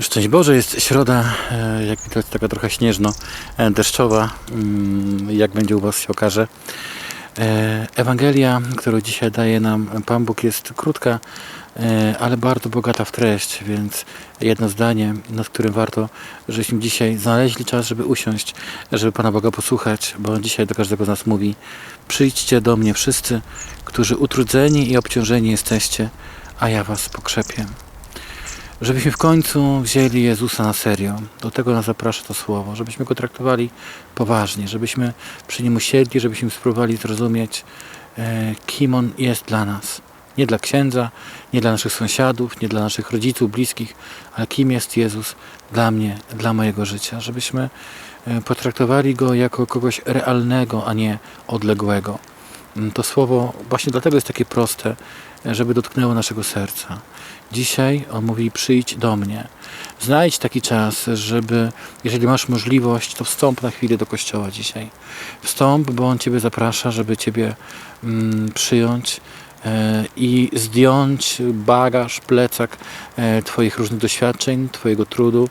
Szczęść Boże, jest środa, e, jak widać taka trochę śnieżno, e, deszczowa, Mm, jak będzie u Was się okaże. E, Ewangelia, którą dzisiaj daje nam Pan Bóg jest krótka, ale bardzo bogata w treść, więc jedno zdanie, nad którym warto, żebyśmy dzisiaj znaleźli czas, żeby usiąść, żeby Pana Boga posłuchać, bo On dzisiaj do każdego z nas mówi przyjdźcie do mnie wszyscy, którzy utrudzeni i obciążeni jesteście, a ja Was pokrzepię żebyśmy w końcu wzięli Jezusa na serio. Do tego nas zaprasza to słowo, żebyśmy go traktowali poważnie, żebyśmy przy nim usiedli, żebyśmy spróbowali zrozumieć, e, kim on jest dla nas. Nie dla księdza, nie dla naszych sąsiadów, nie dla naszych rodziców, bliskich, ale kim jest Jezus dla mnie, dla mojego życia. Żebyśmy e, potraktowali go jako kogoś realnego, a nie odległego. To słowo właśnie dlatego jest takie proste, żeby dotknęło naszego serca. Dzisiaj on mówi: przyjdź do mnie. Znajdź taki czas, żeby, jeżeli masz możliwość, to wstąp na chwilę do kościoła dzisiaj. Wstąp, bo on Ciebie zaprasza, żeby Ciebie mm, przyjąć e, i zdjąć bagaż, plecak e, Twoich różnych doświadczeń, Twojego trudu,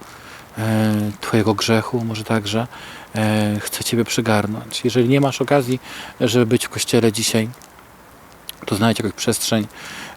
Twojego grzechu, może także. E, chce Ciebie przygarnąć. Jeżeli nie masz okazji, żeby być w kościele dzisiaj, to znajdź jakąś przestrzeń,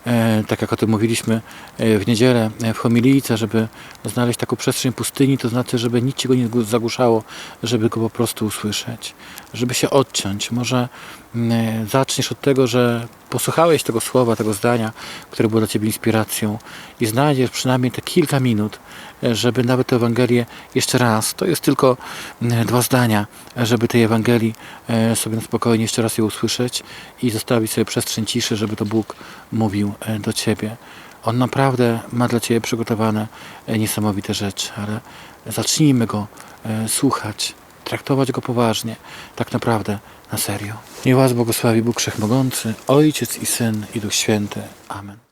e, tak jak o tym mówiliśmy e, w niedzielę e, w homilijce, żeby znaleźć taką przestrzeń pustyni, to znaczy, żeby nic ci go nie zagłuszało, żeby go po prostu usłyszeć, żeby się odciąć. Może mm, e, zaczniesz od tego, że posłuchałeś tego słowa, tego zdania, które było dla ciebie inspiracją i znajdziesz przynajmniej te kilka minut, e, żeby nawet tę Ewangelię jeszcze raz, to jest tylko mm, dwa zdania, e, żeby tej Ewangelii e, sobie na spokojnie jeszcze raz ją usłyszeć i zostawić sobie przestrzeń ciszy, żeby to Bóg mówił e, do Ciebie. On naprawdę ma dla Ciebie przygotowane e, niesamowite rzeczy, ale zacznijmy Go e, słuchać, traktować Go poważnie, tak naprawdę na serio. Niech Was błogosławi Bóg Wszechmogący, Ojciec i Syn i Duch Święty. Amen.